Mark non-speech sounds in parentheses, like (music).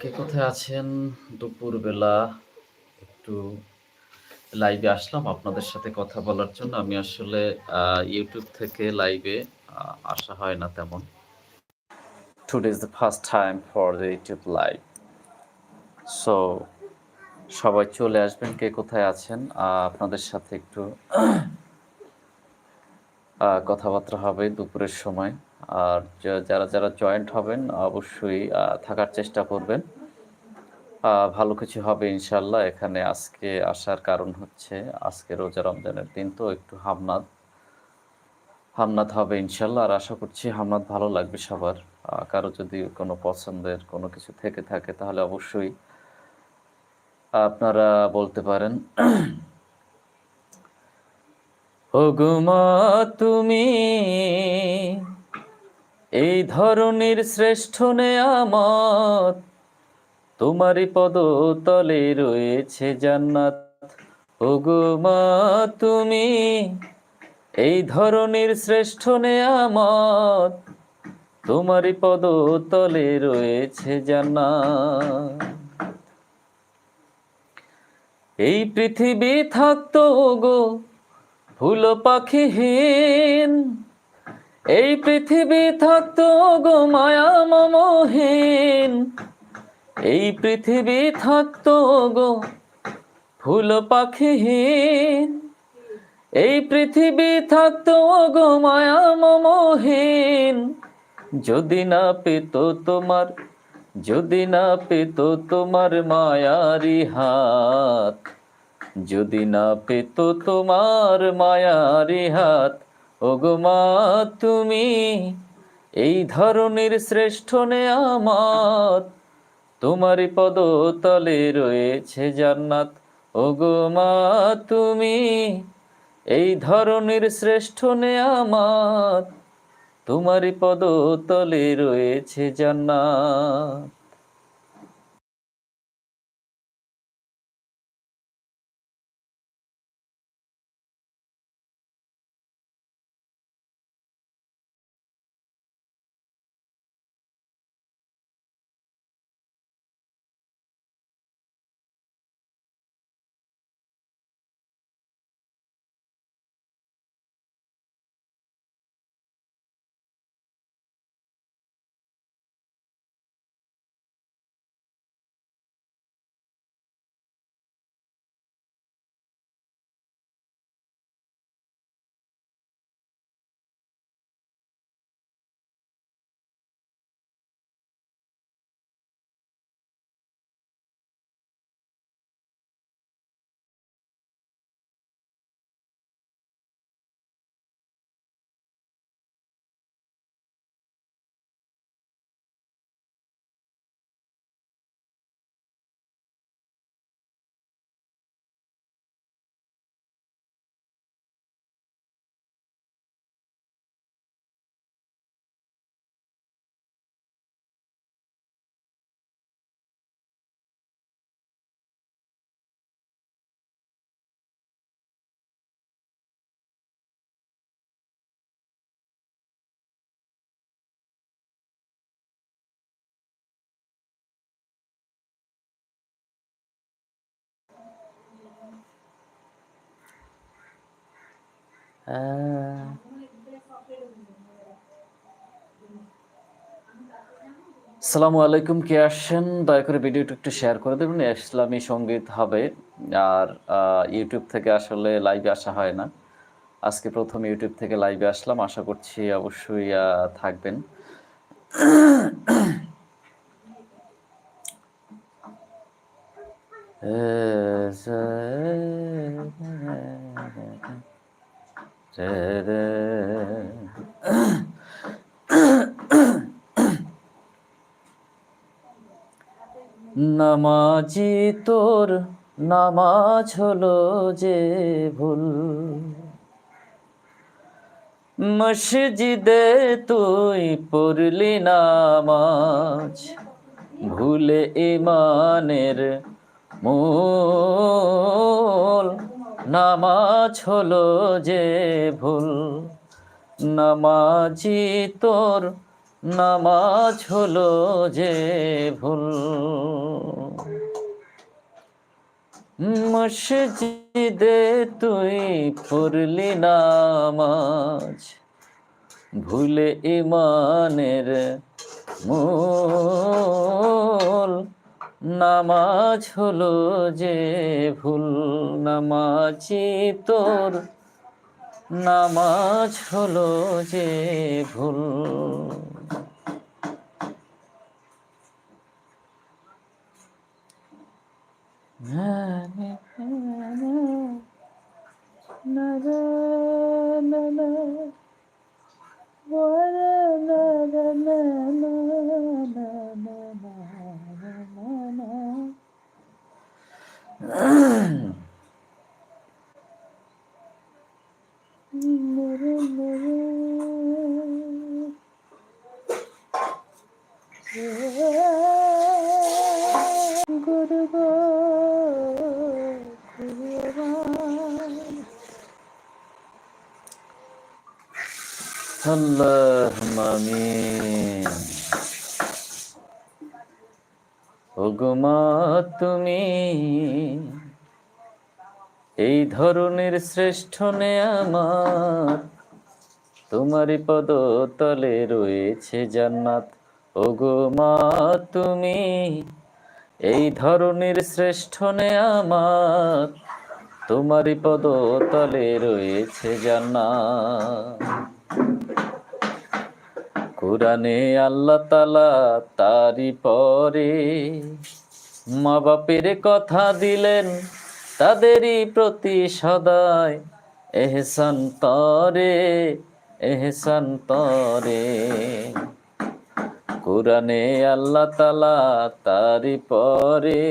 কে কোথায় আছেন? দুপুরবেলা একটু লাইভে আসলাম আপনাদের সাথে কথা বলার জন্য। আমি আসলে ইউটিউব থেকে লাইভে আসা হয় না তেমন। Today is the first time for the YouTube live so সবাই চলে আসবেন, কে কোথায় আছেন? আপনাদের সাথে একটু কথাবার্তা হবে দুপুরের সময়। আর যারা যারা জয়েন্ট হবেন, অবশ্যই থাকার চেষ্টা করবেন। ভালো কিছু হবে ইনশাল্লাহ এখানে আজকে আসার কারণ হচ্ছে, আজকে রোজা রমজানের দিন তো একটু হামনাদ হামনাদ হবে ইনশাল্লাহ আর আশা করছি হামনাদ ভালো লাগবে সবার। কারও যদি কোনো পছন্দের কোনো কিছু থেকে থাকে, তাহলে অবশ্যই আপনারা বলতে পারেন ওগুমা তুমি এই ধরনের শ্রেষ্ঠ নেয়ামত তোমারই পদ তলে রয়েছে জান্নাত। ওগুমা তুমি এই ধরনের শ্রেষ্ঠ নেয়ামত তোমারই পদ তলে রয়েছে জান্নাত। এই পৃথিবী থাকতো গো ফুল পাখিহীন এই পৃথিবী থাকতো গো মায়া মমহীন। এই পৃথিবী থাকতো গো ফুল পাখিহীন। এই পৃথিবী থাকতো গো মায়া মমহীন। যদি না পেত তোমার, যদি না পেত তোমার মায়ারি হাত। যদি না পেত তোমার মায়ারি হাত ওগো মা, তুমি এই ধরনের শ্রেষ্ঠ নে নেয়ামত তোমারই পদ তলে রয়েছে জান্নাত। ওগোমা তুমি এই ধরনের শ্রেষ্ঠ নেয়ামত তোমারই পদ তলে রয়েছে জান্নাত। আসসালামু আলাইকুম, কে আসছেন? দয়া করে ভিডিওটা একটু শেয়ার করে দেবেন, ইসলামী সংগীত হবে। আর ইউটিউব থেকে আসলে লাইভে আসা হয় না। আজকে প্রথম ইউটিউব থেকে লাইভে আসলাম, আশা করছি অবশ্যই থাকবেন। (clears throat) (coughs) নামাজি তোর নামাজ হলো যে ভুল। মসজিদে তুই পড়লি নামাজ ভুলে ইমানের মূল। নামাজ হলো যে ভুল। নামাজি তোর নামাজ হলো যে ভুল। মসজিদে তুই পড়লি নামাজ, ভুলে ইমানের মূল। নামাজ হলো যে ভুল নামাজি তোর। নামাজ হলো যে ভুল। আল্লাহ আমিন। ওগমা তুমি এই ধরনের শ্রেষ্ঠ নে আমার তোমারই পদ তলে রয়েছে জান্নাত। ওগো মা, তুমি এই ধরনের শ্রেষ্ঠ আমার তোমারই পদ তলে রয়েছে জান্নাত। কোরআনে আল্লাহ তালা তারি পরে মা বাপের কথা দিলেন, তাদেরই প্রতি সদায় এহসান তরে এহসান তরে। কোরআনে আল্লাহ তালা তারি পরে